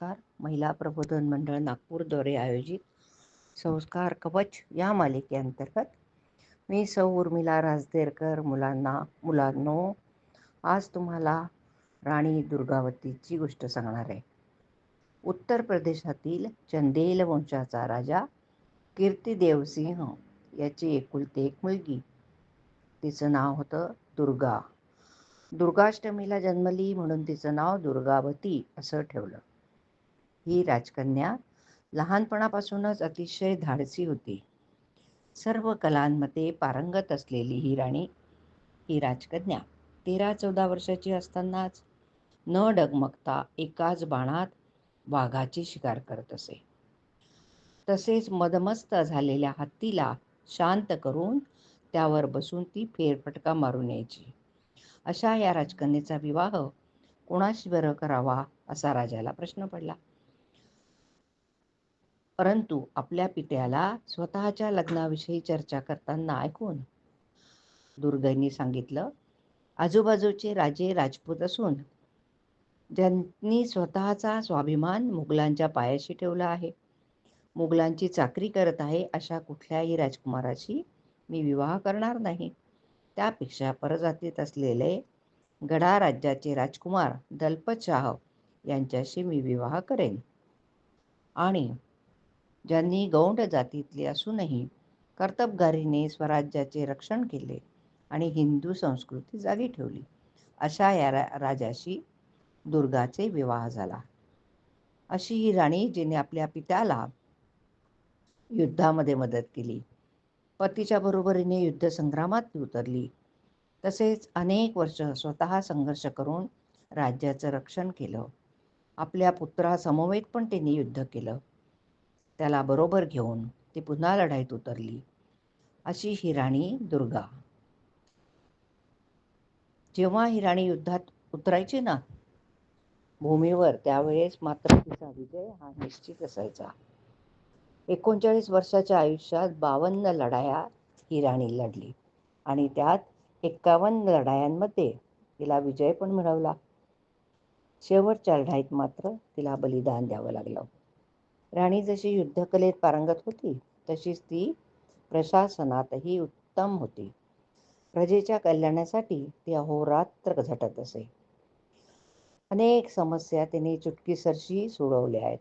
संस्कार महिला प्रबोधन मंडळ नागपूरद्वारे आयोजित संस्कार कवच या मालिकेअंतर्गत मी सौ उर्मिला राजदेरकर मुलांना मुलांनो आज तुम्हाला राणी दुर्गावतीची गोष्ट सांगणार आहे. उत्तर प्रदेशातील चंदेल वंशाचा राजा कीर्तिदेवसिंह याची एकुलती एक मुलगी. तिचं नाव होतं दुर्गा. दुर्गाष्टमीला जन्मली म्हणून तिचं नाव दुर्गावती असं ठेवलं. ही राजकन्या लहानपणापासूनच अतिशय धाडसी होती. सर्व कलांमध्ये पारंगत असलेली ही राणी ही राजकन्या तेरा चौदा वर्षाची असतानाच न डगमगता एकाच बाणात वाघाची शिकार करत असे. तसेच मदमस्त झालेल्या हत्तीला शांत करून त्यावर बसून ती फेरफटका मारून यायची. अशा या राजकन्येचा विवाह कोणाशी बरं करावा असा राजाला प्रश्न पडला. परंतु आपल्या पित्याला स्वतःच्या लग्नाविषयी चर्चा करताना ऐकून दुर्गईंनी सांगितलं आजूबाजूचे राजे राजपूत असून ज्यांनी स्वतःचा स्वाभिमान मुघलांच्या पायाशी ठेवला आहे मुघलांची चाकरी करत आहे अशा कुठल्याही राजकुमाराशी मी विवाह करणार नाही. त्यापेक्षा परजातीत असलेले गडा राज्याचे राजकुमार दलपत शाह यांच्याशी मी विवाह करेन. आणि ज्यांनी गौंड जातीतले असूनही कर्तबगारीने स्वराज्याचे रक्षण केले आणि हिंदू संस्कृती जागी ठेवली. अशा या रा राजाशी दुर्गाचे विवाह झाला. अशी ही राणी जिने आपल्या पित्याला युद्धामध्ये मदत केली. पतीच्या बरोबरीने युद्धसंग्रामात ती उतरली. तसेच अनेक वर्ष स्वतः संघर्ष करून राज्याचं रक्षण केलं. आपल्या पुत्रासमवेत पण त्यांनी युद्ध केलं. त्याला बरोबर घेऊन ती पुन्हा लढाईत उतरली. अशी ही राणी दुर्गा. जेव्हा ही राणी युद्धात उतरायची ना भूमीवर त्यावेळेस मात्र तिचा विजय हा निश्चित असायचा. एकोणचाळीस वर्षाच्या आयुष्यात बावन्न लढाया ही राणी लढली आणि त्यात एक्कावन्न लढायांमध्ये तिला विजय पण मिळवला. शेवटच्या लढाईत मात्र तिला बलिदान द्यावं लागलं. राणी जशी युद्धकलेत पारंगत होती तशीच ती प्रशासनातही उत्तम होती. प्रजेच्या कल्याणासाठी ती अहोरात्र झटत असे. अनेक समस्या तिने चुटकीसरशी सोडवल्या आहेत.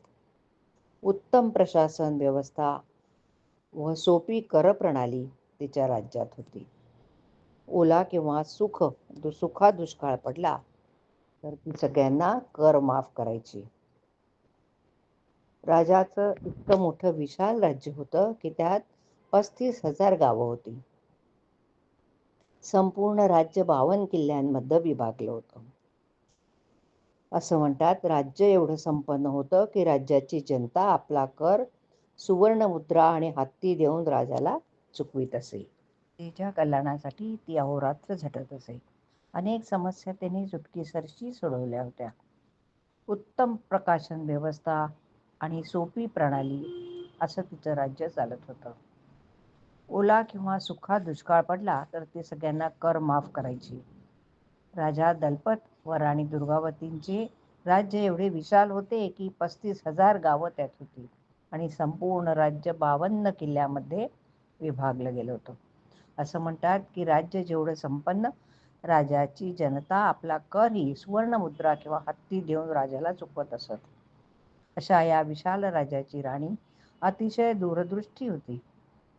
उत्तम प्रशासन व्यवस्था व सोपी करप्रणाली तिच्या राज्यात होती. ओला किंवा सुख सुखा दुष्काळ पडला तर ती सगळ्यांना कर माफ करायची. राजाचं इतकं मोठं विशाल राज्य होतं की त्यात पस्तीस हजार गावं होती. संपूर्ण राज्य बावन किल्ल्यांमध्ये विभागलं होतं. असं म्हणतात राज्य एवढं संपन्न होतं की राज्याची जनता आपला कर सुवर्ण मुद्रा आणि हत्ती देऊन राजाला चुकवीत असे. तिच्या कल्याणासाठी ती अहोरात्र झटत असे. अनेक समस्या त्यांनी चुटकीसरशी सोडवल्या होत्या. उत्तम प्रकाशन व्यवस्था आणि सोपी प्रणाली असं तिचं राज्य चालत होतं. ओला किंवा सुखा दुष्काळ पडला तर ते सगळ्यांना कर माफ करायची. राजा दलपत व राणी दुर्गावतींचे राज्य एवढे विशाल होते की पस्तीस हजार गावं त्यात होती आणि संपूर्ण राज्य बावन्न किल्ल्यामध्ये विभागलं गेलं होतं. असं म्हणतात की राज्य जेवढं संपन्न राजाची जनता आपला कर ही सुवर्णमुद्रा किंवा हत्ती देऊन राजाला चुकवत असत. अशा या विशाल राजाची राणी अतिशय दूरदृष्टी होती.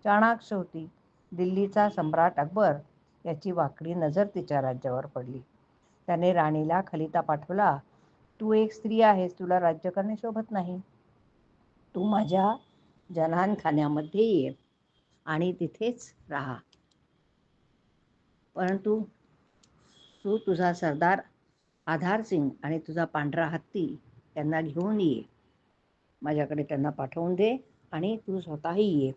चाणाक्ष होती. दिल्लीचा सम्राट अकबर याची वाकडी नजर तिच्या राज्यावर पडली. त्याने राणीला खलिता पाठवला तू एक स्त्री आहेस तुला राज्य करणे शोभत नाही. तू माझ्या जनानखान्यामध्ये ये आणि तिथेच राहा. परंतु तू तुझा सरदार आधार सिंग आणि तुझा पांढरा हत्ती यांना घेऊन ये. माझ्याकडे त्यांना पाठवून दे आणि तू स्वतःही ये.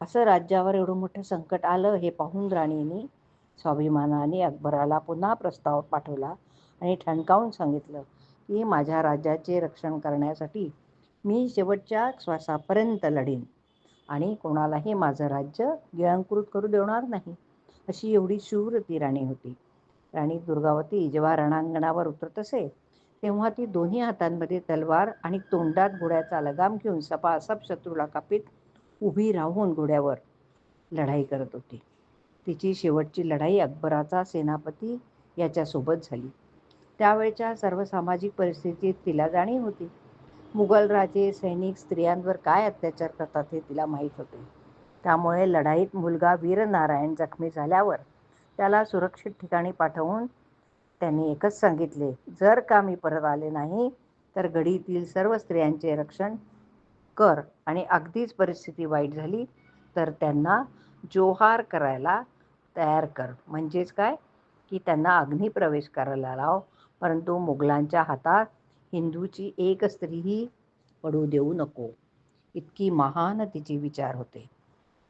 असं राज्यावर एवढं मोठं संकट आलं हे पाहून राणीने स्वाभिमानाने अकबराला पुन्हा प्रस्ताव पाठवला आणि ठणकावून सांगितलं की माझ्या राज्याचे रक्षण करण्यासाठी मी शेवटच्या श्वासापर्यंत लढीन आणि कोणालाही माझं राज्य गिळंकृत करू देणार नाही अशी एवढी शूर ती राणी होती. राणी दुर्गावती जेव्हा रणांगणावर उतरत असे तेव्हा ती दोन्ही हातांमध्ये तलवार आणि तोंडात घोड्याचा लगाम घेऊन सपासप शत्रूला कापीत उभी राहून घोड्यावर लढाई करत होती. तिची शेवटची लढाई अकबराचा सेनापती याच्यासोबत झाली. त्यावेळच्या सर्व सामाजिक परिस्थितीत तिला जाणीव होती. मुघल राजे सैनिक स्त्रियांवर काय अत्याचार करतात हे तिला माहीत होते. त्यामुळे लढाईत मुलगा वीरनारायण जखमी झाल्यावर त्याला सुरक्षित ठिकाणी पाठवून त्यांनी एकच सांगितले जर का मी परत आले नाही तर गडीतील सर्व स्त्रियांचे रक्षण कर. आणि अगदीच परिस्थिती वाईट झाली तर त्यांना जोहार करायला तयार कर. म्हणजेच काय? की त्यांना अग्निप्रवेश करायला लाव. परंतु मुघलांच्या हातात हिंदूची एक स्त्रीही पडू देऊ नको. इतकी महान तिचे विचार होते.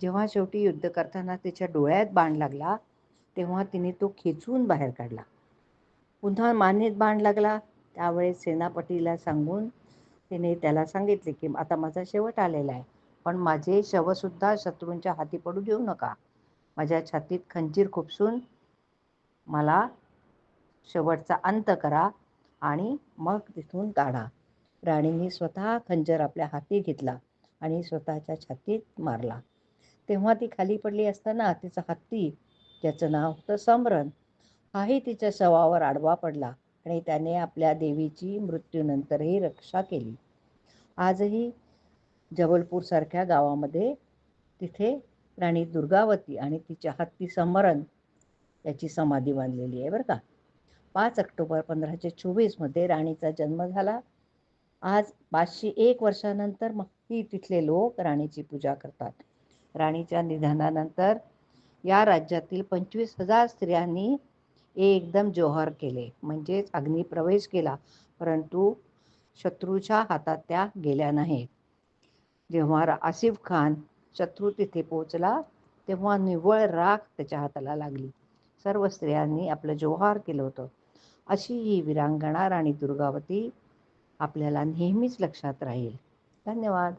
जेव्हा शेवटी युद्ध करताना तिच्या डोळ्यात बाण लागला तेव्हा तिने तो खेचून बाहेर काढला. पुन्हा मानेत बाण लागला. त्यावेळेस सेनापतीला सांगून तिने त्याला सांगितले की आता माझा शेवट आलेला आहे पण माझे शवसुद्धा शत्रूंच्या हाती पडू देऊ नका. माझ्या छातीत खंजीर खुपसून मला शेवटचा अंत करा आणि मग तिथून काढा. राणीने स्वतः खंजर आपल्या हाती घेतला आणि स्वतःच्या छातीत मारला. तेव्हा ती खाली पडली असताना तिचा हत्ती ज्याचं नाव होतं समरण हाही तिच्या शवावर आडवा पडला आणि त्याने आपल्या देवीची मृत्यूनंतरही रक्षा केली. आजही जबलपूरसारख्या गावामध्ये तिथे राणी दुर्गावती आणि तिच्या हत्ती समरण याची समाधी बांधलेली आहे बरं का. पाच ऑक्टोबर पंधराशे चोवीसमध्ये राणीचा जन्म झाला. आज पाचशे एक वर्षानंतर मग ही तिथले लोक राणीची पूजा करतात. राणीच्या निधनानंतर या राज्यातील पंचवीस हजार स्त्रियांनी एकदम जोहर केले. म्हणजेच अग्निप्रवेश केला परंतु शत्रूच्या हातात त्या गेल्या नाहीत. जेव्हा आसिफ खान शत्रू तिथे पोचला तेव्हा निव्वळ राख त्याच्या हाताला लागली. सर्व स्त्रियांनी आपलं जोहार केलं होतं. अशी ही विरांगणा राणी दुर्गावती आपल्याला नेहमीच लक्षात राहील. धन्यवाद.